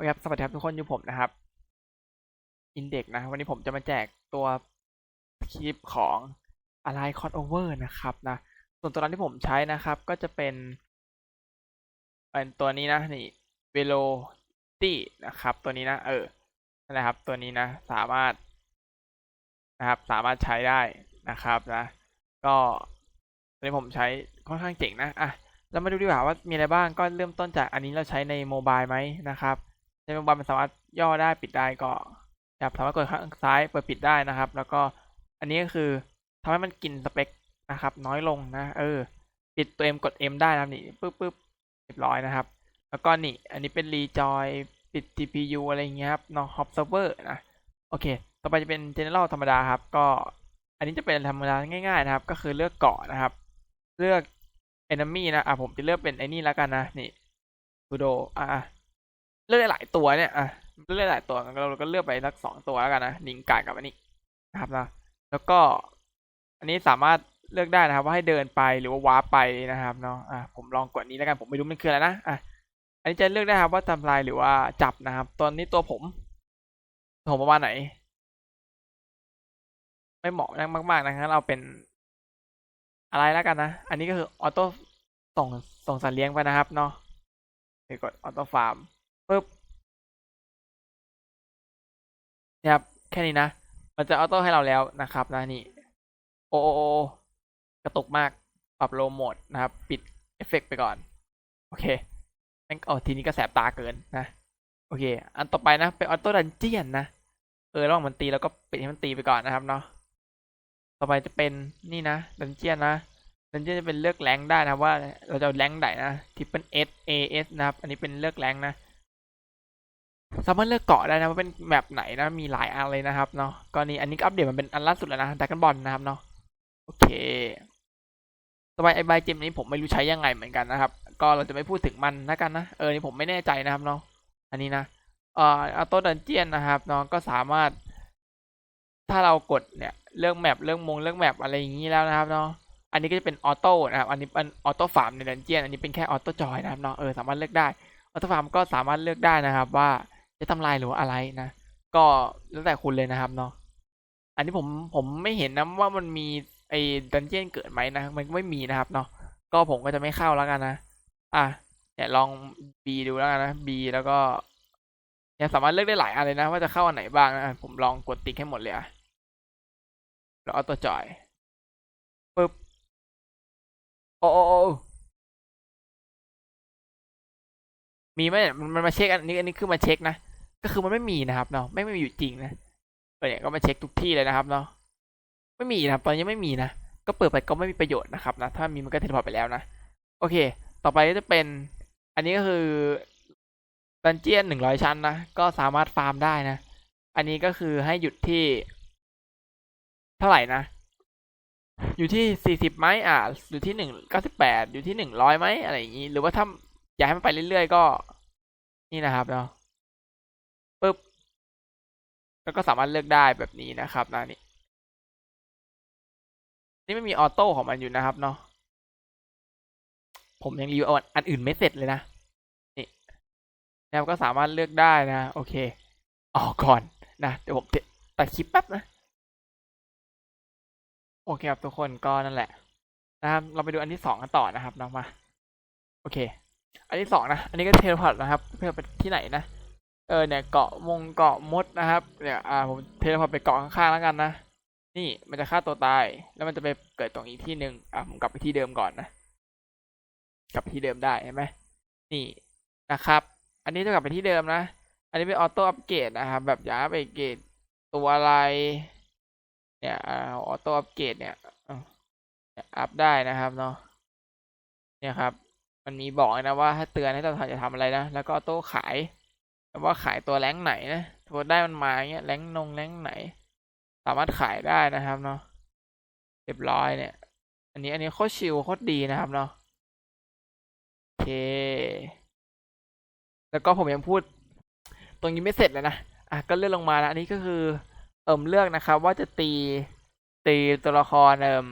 เคครับ สวัสดีครับทุกคนอยู่ผมนะครับอินเด็กนะ วันนี้ผมจะมาแจกตัวคลิปของอะไรคอนโอเวอร์นะครับนะ ส่วนตัวนั้นที่ผมใช้นะครับ ก็จะเป็นเป็นตัวนี้นะ นี่เวโลตี้นะครับ ตัวนี้นะ เออนั่นแหละครับ ตัวนี้นะ สามารถนะครับ สามารถใช้ได้นะครับนะ ก็ตัวนี้ผมใช้ค่อนข้างเจ๋งนะ อะเรามาดูดีกว่าว่ามีอะไรบ้างก็เริ่มต้นจากอันนี้เราใช้ในโมบายไหมนะครับ ในโมบายมันสามารถย่อได้ปิดได้ก็แบบสามารถกดข้างซ้ายเปิดปิดได้นะครับ แล้วก็อันนี้ก็คือทำให้มันกินสเปคนะครับ น้อยลงนะเออ ปิดตัว M กด M ได้นะนี่ปึ๊บปึ๊บเรียบร้อยนะครับ แล้วก็นี่ อันนี้เป็นรีจอยปิด TPU อะไรเงี้ยครับเนาะ Hop Server นะโอเค ต่อไปจะเป็น General ธรรมดาครับ ก็อันนี้จะเป็นธรรมดาง่ายๆนะครับ ก็คือเลือกเกาะนะครับ เลือก enemy นะอะผมจะเลือกเป็นไอ้นี่แล้วกันนะนี่ซูโดอะ เลือกได้หลายตัวเนี่ยอะเลือกได้หลายตัวเราก็เลือกไปสักสองตัวแล้วกันนะลิงกาดกับอันนี้นะครับนะแล้วก็ อันนี้สามารถเลือกได้นะครับ ว่าให้เดินไปหรือว่าวาร์ปไปนะครับเนาะอะผมลองกดนี้แล้วกันผมไม่รู้มันคืออะไรนะอะอันนี้จะเลือกได้ครับว่าทำลายหรือว่าจับนะครับ ตอนนี้ตัวผมผมประมาณไหน ไม่เหมาะมากๆนะครับเราเป็นอะไรแล้วกันนะ อันนี้ก็คือออโต้ส่งส่งสัตว์เลี้ยงไปนะครับเนาะเดี๋ยวกดออโต้ฟาร์ม ปึ๊บนี่ยครับแค่นี้นะ มันจะออโต้ให้เราแล้วนะครับนะนี่โอโอโอกระตุกมากปรับโลโหมดนะครับ ปิดเอฟเฟกไปก่อน โอเคแม่งอ๋อทีนี้ก็แสบตาเกินนะ โอเค อันต่อไปนะเป็นออโต้ดันเจียนนะ เออระหว่างมันตีแล้วก็ปิดให้มันตีไปก่อนนะครับเนาะต่อไปจะเป็นนี่นะดันเจียนนะดันเจียนจะเป็นเลือกแรงได้นะว่าเราจะแรงไหนนะทิปเปิลเอสเอเอสนะครับ อันนี้เป็นเลือกแรงนะ สามารถเลือกเกาะได้นะว่าเป็นแบบไหนนะมีหลายอันเลยนะครับเนาะก็นี่อันนี้อัปเดตมันเป็นอันล่าสุดแล้วนะดักกันบอลนะครับเนาะโอเคต่อไปไอ้ใบเจมนี้ผมไม่รู้ใช้ยังไงเหมือนกันนะครับ ก็เราจะไม่พูดถึงมันนะกันนะเออนี่ผมไม่แน่ใจนะครับเนาะอันนี้นะเอ่ออัลโต้ดันเจียนนะครับเนาะก็สามารถ ถ้าเรากดเนี่ยเรื่องแมปเรื่องมงเรื่องแมปอะไรอย่างนี้แล้วนะครับเนาะอันนี้ก็จะเป็นออโต้นะครับ อันนี้เป็นออโต้ฟาร์มในดันเจียน อันนี้เป็นแค่ออโต้จอยนะครับเนาะ เออสามารถเลือกได้ ออโต้ฟาร์มก็สามารถเลือกได้นะครับว่า จะทำลายหรือว่าอะไรนะ ก็แล้วแต่คุณเลยนะครับเนาะอันนี้ผมผมไม่เห็นนะว่ามันมีไอ้ดันเจียนเกิดไหมนะ มันไม่มีนะครับเนาะก็ผมก็จะไม่เข้าแล้วกันนะ อะเนี่ยลอง B ดูแล้วกันนะ B แล้วก็เนี่ยสามารถเลือกได้หลายอันเลยนะ ว่าจะเข้าอันไหนบ้างนะผมลองกดติ๊กให้หมดเลยอะแล้วเอาตัวจอยปึ๊บโอ้โอ้โอมีไหมเนี่ยมันมาเช็คอันนี้อันนี้คือมาเช็คนะ ก็คือมันไม่มีนะครับเนาะไม่ไม่มีอยู่จริงนะเออเนี่ยก็มาเช็คทุกที่เลยนะครับเนาะไม่มีนะครับ ตอนนี้ไม่มีนะก็เปิดไปก็ไม่มีประโยชน์นะครับนะถ้ามีมันก็เทเลพอร์ตไปแล้วนะโอเค ต่อไปจะเป็น อันนี้ก็คือดันเจียนหนึ่งร้อยชั้นนะก็สามารถฟาร์มได้นะ อันนี้ก็คือให้หยุดที่ เท่าไหร่นะอยู่ที่สี่สิบไหมอ่าอยู่ที่หนึ่งเก้าสิบแปดอยู่ที่หนึ่งร้อยไหมอะไรอย่างนี้ หรือว่าถ้าอยากให้มันไปเรื่อยๆก็ นี่นะครับเนาะ แล้วก็สามารถเลือกได้แบบนี้นะครับนะนี่นี่ไม่มีออโต้ของมันอยู่นะครับเนาะผมยังรีวิวอันอื่นไม่เสร็จเลยนะนี่นะครับก็สามารถเลือกได้นะ โอเคออกก่อนนะเดี๋ยวผมตัดคลิปแป๊บนะโอเคครับทุกคนก็นั่นแหละ นะครับ เราไปดูอันที่สองกันต่อนะครับนะมา โอเค อันที่สองนะ อันนี้ก็เทเลพอร์ตนะครับ เพื่อไปที่ไหนนะ เออเนี่ยเกาะวงเกาะมดนะครับเนี่ยอ่าผมเทเลพอร์ตไปเกาะข้างๆแล้วกันนะนี่มันจะฆ่าตัวตาย แล้วมันจะไปเกิดตรงอีกที่หนึ่งอะผมกลับไปที่เดิมก่อนนะ กลับไปที่เดิมได้เห็นไหมนี่นะครับ อันนี้จะกลับไปที่เดิมนะ อันนี้เป็นออโต้อัปเกรดนะครับแบบอยากอัปเกรดตัวอะไร เนี่ยออโต้อัปเกรดเนี่ยอัพได้นะครับเนาะเนี่ยครับ มันมีบอกนะว่าถ้าเตือนให้เราจะทำอะไรนะแล้วก็ออโต้ขาย ว่าขายตัวแรงไหนนะตัวได้มันมาเงี้ยแรงนงแรงไหน สามารถขายได้นะครับเนาะเรียบร้อยเนี่ย อันนี้อันนี้โคตรชิลโคตรดีนะครับเนาะโอเค แล้วก็ผมยังพูด ตรงนี้ไม่เสร็จเลยนะอะก็เลื่อนลงมาแล้วอันนี้ก็คือเอิ่มเลือกนะครับ ว่าจะตีตีตัวละครเอิ่ม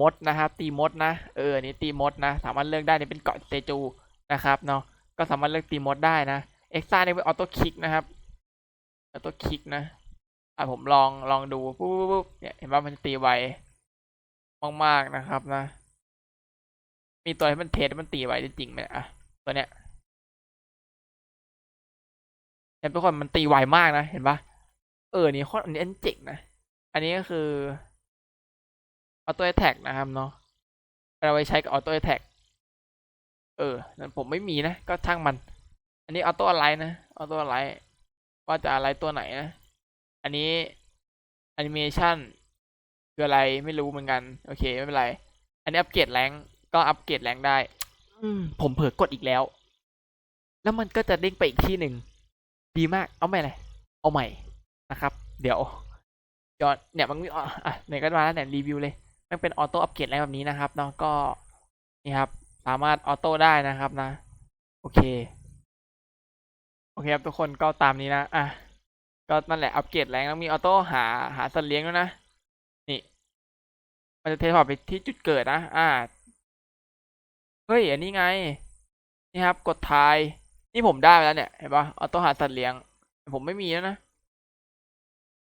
มดนะครับ ตีมดนะเอออันนี้ตีมดนะ สามารถเลือกได้นี่เป็นเกาะเตจูนะครับเนาะก็สามารถเลือกตีมดได้นะ เอ็กซ์ต้านี่เป็นออโต้คลิกนะครับออโต้คลิกนะอะผมลองลองดูปุ๊บปุ๊บปุ๊บเนี่ยเห็นว่ามันจะตีไวมากๆนะครับนะ มีตัวที่มันเทสมันตีไวได้จริงไหมอะตัวเนี้ยเห็นทุกคนมันตีไวมากนะเห็นปะเออนี่โคตรอันนี้อันเจ๋งนะอันนี้ก็คือออโต้แท็กนะครับเนาะเราไปใช้กับออโต้แท็กเออผมไม่มีนะ ก็ช่างมัน อันนี้ออโต้อะไรนะออโต้อะไรว่าจะอะไรตัวไหนนะ อันนี้แอนิเมชันคืออะไรไม่รู้เหมือนกัน โอเค ไม่เป็นไร อันนี้อัปเกรดแรงก็อัปเกรดแรงได้ อืม ผมเผลอกดอีกแล้ว แล้วมันก็จะเด้งไปอีกที่หนึ่งดีมาก เอาใหม่เลยเอาใหม่นะครับ เดี๋ยวย้อนเนี่ยมันมีอะอะไหนก็มาแล้วเนี่ยรีวิวเลย มันเป็นออโต้อัปเกรดแรงแบบนี้นะครับเนาะก็นี่ครับ สามารถออโต้ได้นะครับนะ โอเคโอ เคครับทุกคนก็ตามนี้นะ อะ ก็นั่นแหละอัปเกรดแรงแล้วมีออโต้หาหาสัตว์เลี้ยงด้วยนะ นี่ มันจะเทพอร์ไปที่จุดเกิดนะ อ่า เฮ้ย อันนี้ไง นี่ครับ กดทาย นี่ผมได้ไปแล้วเนี่ย เห็นปะออโต้หาสัตว์เลี้ยง ผมไม่มีแล้วนะ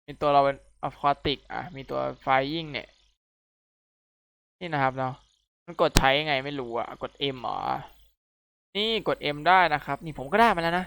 มีตัวเราเป็นออฟคอติก อะ มีตัวไฟยิ่งเนี่ย นี่นะครับเนาะ มันกดใช้ยังไงไม่รู้อะ กด M เหรอนี่กด M ได้นะครับ นี่ผมก็ได้มาแล้วนะ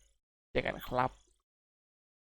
เจอกันครับ